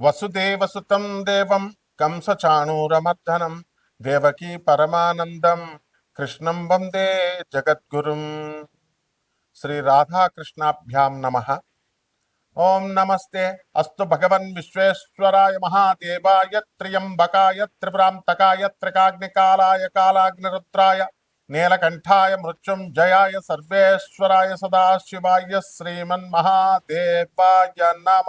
వసుదేవసుతం దేవం కంసచాణూరమర్దనం దేవకీ పరమానందం కృష్ణం వందే జగద్గురుం శ్రీ రాధాకృష్ణాభ్యాం నమ ఓం నమస్తే అస్తు భగవన్ విశ్వేశ్వరాయ మహాదేవాయ త్ర్యంబకాయ త్రిపురాంతకాయ త్రికాగ్నికాలాయ కాలాగ్నిరుద్రాయ నీలకంఠాయ మృత్యుంజయాయ సర్వేశ్వరాయ సదాశివాయ శ్రీమన్మహాదేవాయ నమ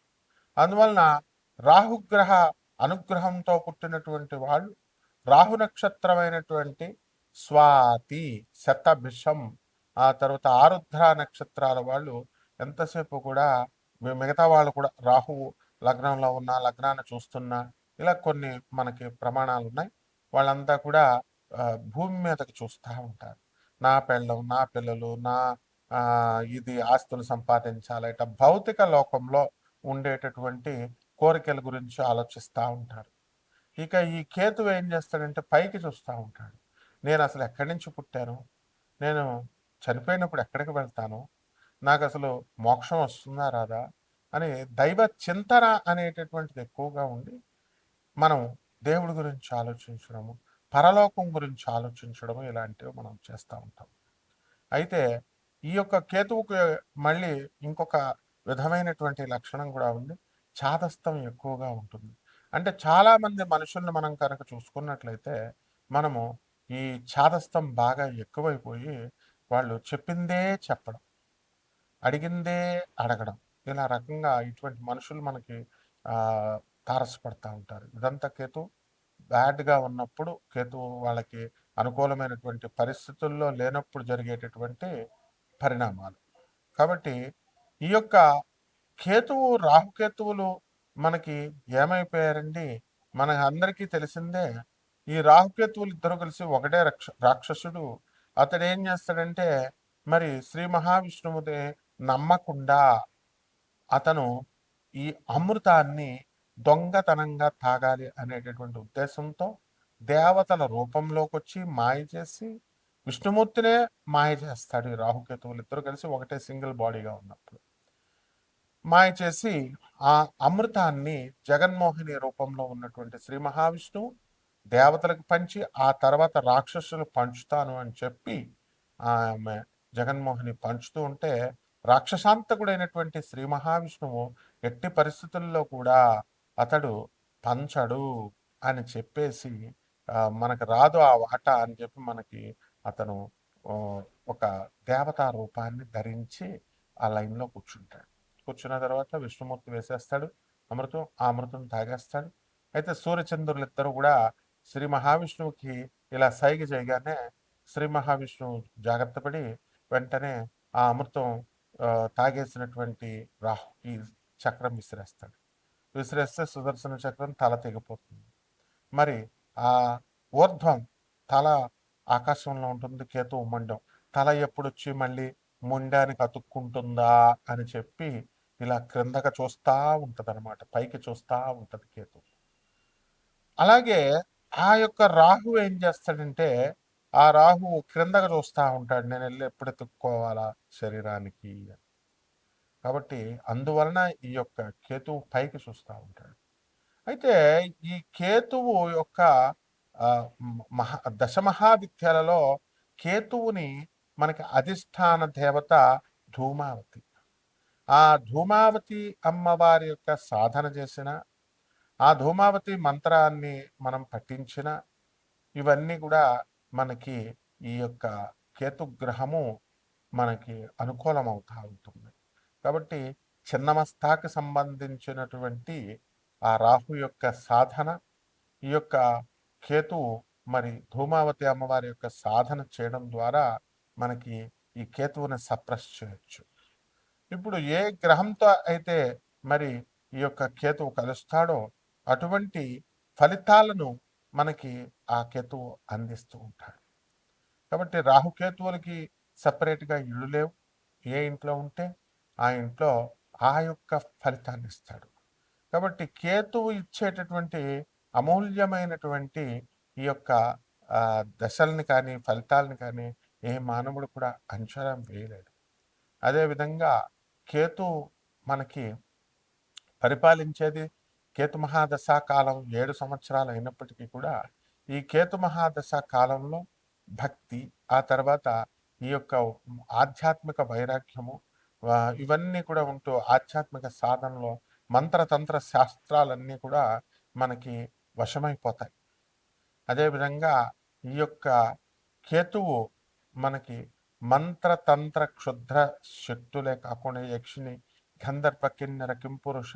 అందువలన రాహుగ్రహ అనుగ్రహంతో పుట్టినటువంటి వాళ్ళు రాహు నక్షత్రమైనటువంటి స్వాతి శతభిషం ఆ తర్వాత ఆరుద్ర నక్షత్రాల వాళ్ళు ఎంతసేపు కూడా మిగతా వాళ్ళు కూడా రాహు లగ్నంలో ఉన్న లగ్నాన్ని చూస్తున్నా ఇలా కొన్ని మనకి ప్రమాణాలు ఉన్నాయి. వాళ్ళంతా కూడా భూమి మీదకి చూస్తూ ఉంటారు. నా పెళ్ళం నా పిల్లలు నా ఇది ఆస్తులు సంపాదించాలి ఇట భౌతిక లోకంలో ఉండేటటువంటి కోరికల గురించి ఆలోచిస్తూ ఉంటారు ఇక ఈ కేతు ఏం చేస్తాడంటే పైకి చూస్తూ ఉంటాడు. నేను అసలు ఎక్కడి నుంచి పుట్టాను? నేను చనిపోయినప్పుడు ఎక్కడికి వెళ్తాను? నాకు అసలు మోక్షం వస్తుందా రాదా? అని దైవ చింతన అనేటటువంటిది ఎక్కువగా ఉండి మనం దేవుడి గురించి ఆలోచించడము పరలోకం గురించి ఆలోచించడము ఇలాంటివి మనం చేస్తూ ఉంటాం. అయితే ఈ యొక్క కేతువుకి మళ్ళీ ఇంకొక విధమైనటువంటి లక్షణం కూడా ఉంది చాదస్తం ఎక్కువగా ఉంటుంది. అంటే చాలామంది మనుషుల్ని మనం కనుక చూసుకున్నట్లయితే మనము ఈ చాదస్తం బాగా ఎక్కువైపోయి వాళ్ళు చెప్పిందే చెప్పడం అడిగిందే అడగడం ఇలా రకంగా ఇటువంటి మనుషులు మనకి తారసపడతా ఉంటారు. ఇదంతా కేతు బ్యాడ్గా ఉన్నప్పుడు కేతు వాళ్ళకి అనుకూలమైనటువంటి పరిస్థితుల్లో లేనప్పుడు జరిగేటటువంటి పరిణామాలు. కాబట్టి ఈ యొక్క కేతువు రాహుకేతువులు మనకి ఏమైపోయారండి? మన అందరికీ తెలిసిందే ఈ రాహుకేతువులు ఇద్దరు కలిసి ఒకటే రక్ష రాక్షసుడు. అతడు ఏం చేస్తాడంటే మరి శ్రీ మహావిష్ణువుని నమ్మకుండా అతను ఈ అమృతాన్ని దొంగతనంగా తాగాలి అనేటటువంటి ఉద్దేశంతో దేవతల రూపంలోకి వచ్చి మాయ చేసి విష్ణుమూర్తినే మాయ చేస్తాడు ఈ రాహుకేతువులు ఇద్దరు కలిసి ఒకటే సింగిల్ బాడీగా ఉన్నప్పుడు. మాయ చేసి ఆ అమృతాన్ని జగన్మోహిని రూపంలో ఉన్నటువంటి శ్రీ మహావిష్ణువు దేవతలకు పంచి ఆ తర్వాత రాక్షసులు పంచుతాను అని చెప్పి ఆమె జగన్మోహిని పంచుతూ ఉంటే రాక్షసాంతకుడైనటువంటి శ్రీ మహావిష్ణువు ఎట్టి పరిస్థితుల్లో కూడా అతడు పంచడు అని చెప్పేసి మనకు రాదు ఆ వాట అని చెప్పి మనకి అతను ఒక దేవతా రూపాన్ని ధరించి ఆ లైన్లో కూర్చుంటాడు. కూర్చున్న తర్వాత విష్ణుమూర్తి వేసేస్తాడు అమృతం ఆ అమృతం తాగేస్తాడు. అయితే సూర్యచంద్రులు ఇద్దరు కూడా శ్రీ మహావిష్ణువుకి ఇలా సైగ చేయగానే శ్రీ మహావిష్ణువు జాగ్రత్త పడి వెంటనే ఆ అమృతం తాగేసినటువంటి రాహుకి చక్రం విసిరేస్తాడు. విసిరేస్తే సుదర్శన చక్రం తల తెగిపోతుంది. మరి ఆ ఊర్ధ్వం తల ఆకాశంలో ఉంటుంది కేతు మండం తల ఎప్పుడొచ్చి మళ్ళీ ముండానికి అతుక్కుంటుందా అని చెప్పి ఇలా క్రిందగా చూస్తూ ఉంటుంది అనమాట పైకి చూస్తూ ఉంటుంది కేతు. అలాగే ఆ యొక్క రాహు ఏం చేస్తాడంటే ఆ రాహు క్రిందగా చూస్తూ ఉంటాడు నేను వెళ్ళి ఎప్పుడు ఎత్తుక్కోవాలా శరీరానికి కాబట్టి అందువలన ఈ యొక్క కేతువు పైకి చూస్తూ ఉంటాడు. అయితే ఈ కేతువు యొక్క మహా దశమహావిద్యలలో కేతువుని మనకి అధిష్టాన దేవత ధూమావతి. ఆ ధూమావతి అమ్మవారి యొక్క సాధన చేసిన ఆ ధూమావతి మంత్రాన్ని మనం పఠించిన ఇవన్నీ కూడా మనకి ఈ యొక్క కేతుగ్రహము మనకి అనుకూలమవుతా ఉంటుంది. కాబట్టి చిన్నమస్తాకి సంబంధించినటువంటి ఆ రాహు యొక్క సాధన ఈ యొక్క కేతు మరి ధూమావతి అమ్మవారి యొక్క సాధన చేయడం ద్వారా మనకి ఈ కేతువుని సప్రెస్ చేయొచ్చు. ఇప్పుడు ఏ గ్రహంతో అయితే మరి ఈ యొక్క కేతువు కలుస్తాడో అటువంటి ఫలితాలను మనకి ఆ కేతువు అందిస్తూ ఉంటాడు. కాబట్టి రాహుకేతువులకి సపరేట్గా ఇళ్ళు లేవు. ఏ ఇంట్లో ఉంటే ఆ ఇంట్లో ఆ యొక్క ఫలితాన్ని ఇస్తాడు. కాబట్టి కేతువు ఇచ్చేటటువంటి అమూల్యమైనటువంటి ఈ యొక్క దశల్ని కానీ ఫలితాలని కానీ ఏ మానవుడు కూడా అంచనా వేయలేడు అదేవిధంగా కేతు మనకి పరిపాలించేది కేతు మహాదశ కాలం ఏడు సంవత్సరాలు అయినప్పటికీ కూడా ఈ కేతు మహాదశ కాలంలో భక్తి ఆ తర్వాత ఈ యొక్క ఆధ్యాత్మిక వైరాగ్యము ఇవన్నీ కూడా ఉంటూ ఆధ్యాత్మిక సాధనలో మంత్రతంత్ర శాస్త్రాలన్నీ కూడా మనకి వశమైపోతాయి. అదేవిధంగా ఈ యొక్క కేతువు మనకి మంత్రతంత్ర క్షుద్ర శక్తులే కాకుండా యక్షిని గంధర్వ కిన్నెర కింపురుష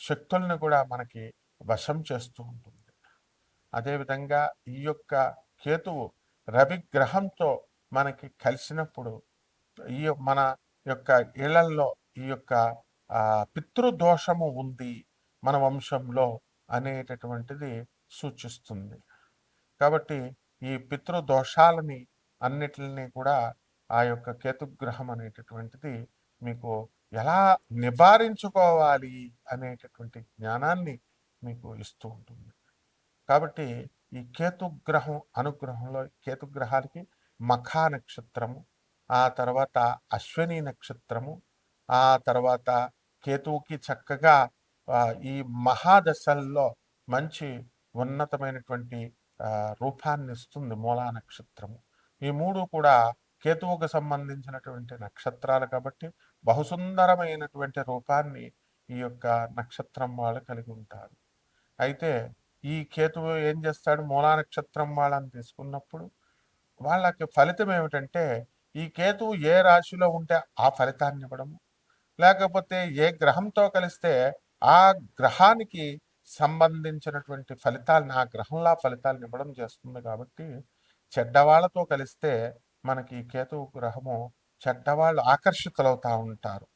శక్తుల్ని కూడా మనకి వశం చేస్తూ ఉంటుంది. అదేవిధంగా ఈ యొక్క కేతువు రవి గ్రహంతో మనకి కలిసినప్పుడు ఈ మన యొక్క ఇళ్ళల్లో ఈ యొక్క పితృదోషము ఉంది మన వంశంలో అనేటటువంటిది సూచిస్తుంది. కాబట్టి ఈ పితృదోషాలని అన్నిటిని కూడా ఆ యొక్క కేతుగ్రహం అనేటటువంటిది మీకు ఎలా నివారించుకోవాలి అనేటటువంటి జ్ఞానాన్ని మీకు ఇస్తూ ఉంటుంది. కాబట్టి ఈ కేతుగ్రహం అనుగ్రహంలో కేతుగ్రహాలకి మఖా నక్షత్రము ఆ తర్వాత అశ్విని నక్షత్రము ఆ తర్వాత కేతువుకి చక్కగా ఈ మహాదశల్లో మంచి ఉన్నతమైనటువంటి రూపాన్ని ఇస్తుంది మూలా నక్షత్రము. ఈ మూడు కూడా కేతువుకు సంబంధించినటువంటి నక్షత్రాలు కాబట్టి బహుసుందరమైనటువంటి రూపాన్ని ఈ యొక్క నక్షత్రం వాళ్ళు కలిగి ఉంటారు. అయితే ఈ కేతువు ఏం చేస్తాడు? మూలా నక్షత్రం వాళ్ళని తీసుకున్నప్పుడు వాళ్ళకి ఫలితం ఏమిటంటే ఈ కేతువు ఏ రాశిలో ఉంటే ఆ ఫలితాన్ని ఇవ్వడము. లేకపోతే ఏ గ్రహంతో కలిస్తే ఆ గ్రహానికి సంబంధించినటువంటి ఫలితాలను ఆ గ్రహంలా ఫలితాలను ఇవ్వడం చేస్తుంది కాబట్టి చెడ్డవాళ్ళతో కలిస్తే మనకి ఈ కేతు గ్రహము చెడ్డవాళ్ళు ఆకర్షితులవుతూ ఉంటారు.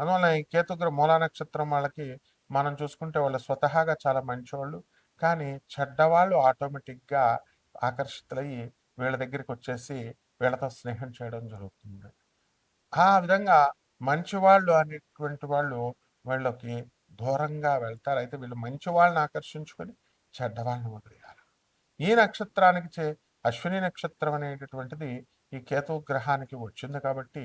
అందువల్ల ఈ కేతుగ్రహ మూలా నక్షత్రం వాళ్ళకి మనం చూసుకుంటే వాళ్ళు స్వతహాగా చాలా మంచివాళ్ళు కానీ చెడ్డవాళ్ళు ఆటోమేటిక్గా ఆకర్షితులయ్యి వీళ్ళ దగ్గరికి వచ్చేసి వీళ్ళతో స్నేహం చేయడం జరుగుతుంది. ఆ విధంగా మంచివాళ్ళు అనేటువంటి వాళ్ళు వీళ్ళకి దూరంగా వెళ్తారు. అయితే వీళ్ళు మంచి వాళ్ళని ఆకర్షించుకొని చెడ్డవాళ్ళని వదిలేయాలి. ఈ నక్షత్రానికి చే అశ్విని నక్షత్రం అనేటటువంటిది ఈ కేతు గ్రహానికి వచ్చింది కాబట్టి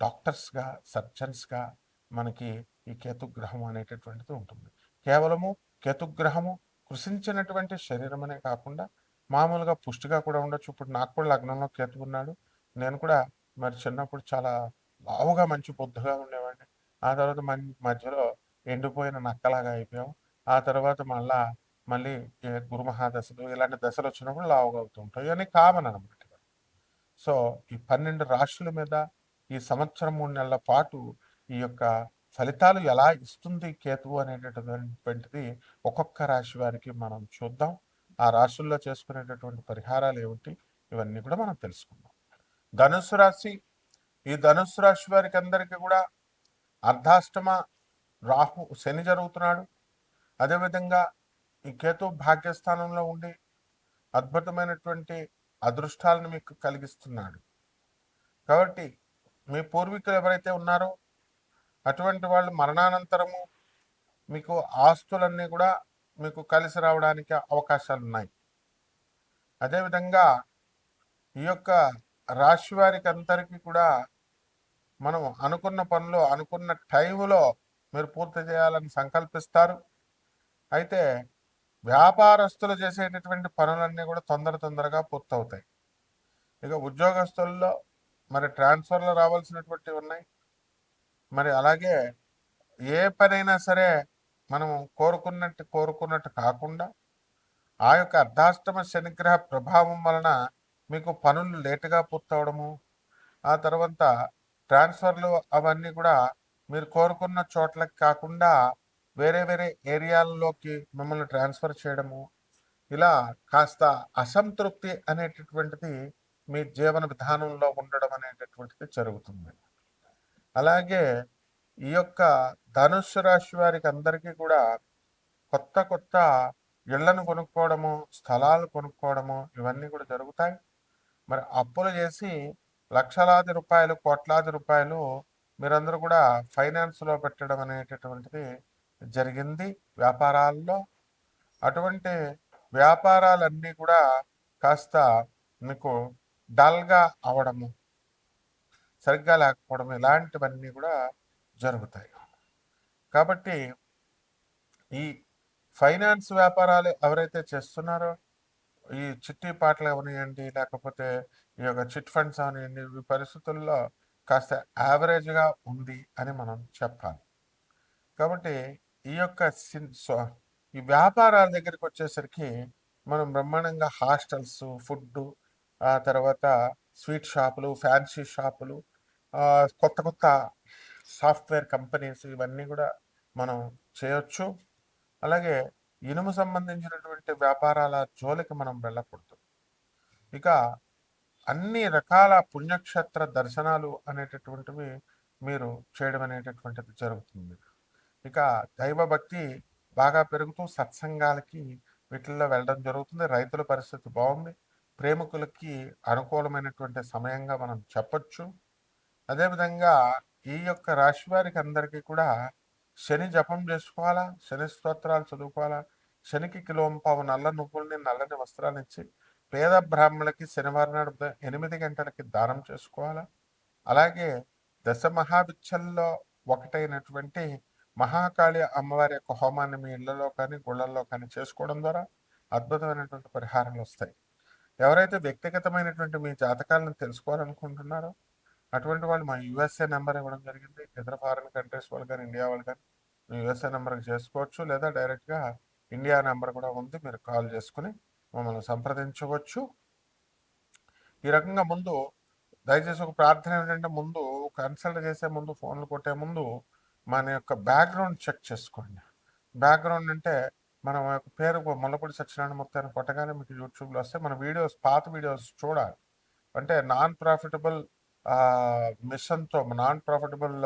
డాక్టర్స్గా సర్జన్స్గా మనకి ఈ కేతుగ్రహం అనేటటువంటిది ఉంటుంది. కేవలము కేతుగ్రహము కృషించినటువంటి శరీరం అనే కాకుండా మామూలుగా పుష్టిగా కూడా ఉండొచ్చు. ఇప్పుడు నాకు కూడా లగ్నంలో కేతు ఉన్నాడు. నేను కూడా మరి చిన్నప్పుడు చాలా లావుగా మంచి బొద్దుగా ఉండేవాడిని. ఆ తర్వాత మధ్యలో ఎండిపోయిన నక్కలాగా అయిపోయాం ఆ తర్వాత మళ్ళా మళ్ళీ ఏ గురుమహాదశలు ఇలాంటి దశలు వచ్చినప్పుడు లావుగా అవుతూ ఉంటాయి. ఇవన్నీ కామన్ అనమాట సో ఈ పన్నెండు రాశుల మీద ఈ సంవత్సరం మూడు నెలల పాటు ఈ యొక్క ఫలితాలు ఎలా ఇస్తుంది కేతువు అనేటటువంటిది ఒక్కొక్క రాశి వారికి మనం చూద్దాం. ఆ రాశుల్లో చేసుకునేటటువంటి పరిహారాలు ఏమిటి? ఇవన్నీ కూడా మనం తెలుసుకుందాం. ధనుసు రాశి ఈ ధనుసు రాశి వారికి అందరికీ కూడా అర్ధాష్టమ రాహు శని జరుగుతున్నాడు. అదేవిధంగా కేతు భాగ్యస్థానంలో ఉండి అద్భుతమైనటువంటి అదృష్టాలను మీకు కలిగిస్తున్నాడు. కాబట్టి మీ పూర్వీకులు ఎవరైతే ఉన్నారో అటువంటి వాళ్ళు మరణానంతరము మీకు ఆస్తులన్నీ కూడా మీకు కలిసి రావడానికి అవకాశాలు ఉన్నాయి అదేవిధంగా ఈ యొక్క రాశి వారికి అందరికీ కూడా మనం అనుకున్న పనులు అనుకున్న టైంలో మీరు పూర్తి చేయాలని సంకల్పిస్తారు. అయితే వ్యాపారస్తులు చేసేటటువంటి పనులన్నీ కూడా తొందర తొందరగా పూర్తవుతాయి. ఇక ఉద్యోగస్తుల్లో మరి ట్రాన్స్ఫర్లు రావాల్సినటువంటివి ఉన్నాయి. మరి అలాగే ఏ పనైనా సరే మనం కోరుకున్నట్టు కోరుకున్నట్టు కాకుండా ఆ యొక్క అర్ధాష్టమ శనిగ్రహ ప్రభావం వలన మీకు పనులు లేటుగా పూర్తవడము ఆ తర్వాత ట్రాన్స్ఫర్లు అవన్నీ కూడా మీరు కోరుకున్న చోట్లకి కాకుండా వేరే వేరే ఏరియాల్లోకి మిమ్మల్ని ట్రాన్స్ఫర్ చేయడము ఇలా కాస్త అసంతృప్తి అనేటటువంటిది మీ జీవన విధానంలో ఉండడం అనేటటువంటిది జరుగుతుంది. అలాగే ఈ యొక్క ధనుస్సు రాశి వారికి అందరికీ కూడా కొత్త కొత్త ఇళ్ళను కొనుక్కోవడము స్థలాలు కొనుక్కోవడము ఇవన్నీ కూడా జరుగుతాయి. మరి అప్పులు చేసి లక్షలాది రూపాయలు కోట్లాది రూపాయలు మీరందరూ కూడా ఫైనాన్స్లో పెట్టడం అనేటటువంటిది జరిగింది. వ్యాపారాల్లో అటువంటి వ్యాపారాలన్నీ కూడా కాస్త మీకు డల్గా అవడము సరిగ్గా లేకపోవడం ఇలాంటివన్నీ కూడా జరుగుతాయి. కాబట్టి ఈ ఫైనాన్స్ వ్యాపారాలు ఎవరైతే చేస్తున్నారో ఈ చిట్టి పాటలు అవనియండి లేకపోతే ఈ యొక్క చిట్ ఫండ్స్ అవనియండి ఈ పరిస్థితుల్లో కాస్త యావరేజ్గా ఉంది అని మనం చెప్పాలి. కాబట్టి ఈ యొక్క ఈ వ్యాపారాల దగ్గరికి వచ్చేసరికి మనం బ్రహ్మాండంగా హాస్టల్స్ ఫుడ్ ఆ తర్వాత స్వీట్ షాపులు ఫ్యాన్సీ షాపులు కొత్త కొత్త సాఫ్ట్వేర్ కంపెనీస్ ఇవన్నీ కూడా మనం చేయొచ్చు. అలాగే ఇనుము సంబంధించినటువంటి వ్యాపారాల జోలికి మనం వెళ్ళకూడదు. ఇక అన్ని రకాల పుణ్యక్షేత్ర దర్శనాలు అనేటటువంటివి మీరు చేయడం అనేటటువంటిది జరుగుతుంది. ఇక దైవభక్తి బాగా పెరుగుతూ సత్సంగాలకి వీటిల్లో వెళ్ళడం జరుగుతుంది. రైతుల పరిస్థితి బాగుంది. ప్రేమికులకి అనుకూలమైనటువంటి సమయంగా మనం చెప్పచ్చు. అదేవిధంగా ఈ యొక్క రాశి వారికి అందరికీ కూడా శని జపం చేసుకోవాలా? శని స్తోత్రాలు చదువుకోవాలా? శనికి కిలోంపావు నల్ల నువ్వుల్ని నల్లని వస్త్రాలు ఇచ్చి పేద బ్రాహ్మణులకి శనివారం నాడు ఎనిమిది గంటలకి దానం చేసుకోవాలా? అలాగే దశ మహావిచ్చల్లో ఒకటైనటువంటి మహాకాళి అమ్మవారి యొక్క హోమాన్ని మీ ఇళ్ళలో కానీ గుళ్ళల్లో కానీ చేసుకోవడం ద్వారా అద్భుతమైనటువంటి పరిహారాలు వస్తాయి. ఎవరైతే వ్యక్తిగతమైనటువంటి మీ జాతకాలను తెలుసుకోవాలనుకుంటున్నారో అటువంటి వాళ్ళు మా యుఎస్ఏ నెంబర్ ఇవ్వడం జరిగింది. ఇతర ఫారిన్ కంట్రీస్ వాళ్ళు కానీ ఇండియా వాళ్ళు కానీ మీ యుఎస్ఏ నెంబర్కి చేసుకోవచ్చు. లేదా డైరెక్ట్గా ఇండియా నెంబర్ కూడా ఉంది. మీరు కాల్ చేసుకుని మమ్మల్ని సంప్రదించవచ్చు. ఈ రకంగా ముందు దయచేసి ఒక ప్రార్థన ఏంటంటే ముందు కన్సల్ట్ చేసే ముందు ఫోన్లు కొట్టే ముందు మన యొక్క బ్యాక్గ్రౌండ్ చెక్ చేసుకోండి. బ్యాక్గ్రౌండ్ అంటే మనం యొక్క పేరు ముల్లపూడి సత్యనారాయణ మూర్తి అని కొట్టగానే మీకు యూట్యూబ్లో వస్తే మన వీడియోస్ పాత వీడియోస్ చూడాలి. అంటే నాన్ ప్రాఫిటబుల్ మిషన్తో నాన్ ప్రాఫిటబుల్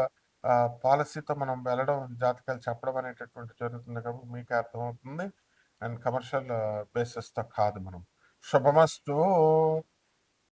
పాలసీతో మనం వెళ్ళడం జాతకాలు చెప్పడం అనేటటువంటి జరుగుతుంది కాబట్టి మీకు అర్థమవుతుంది. అండ్ కమర్షియల్ బేసిస్తో కాదు మనం. శుభమస్తు.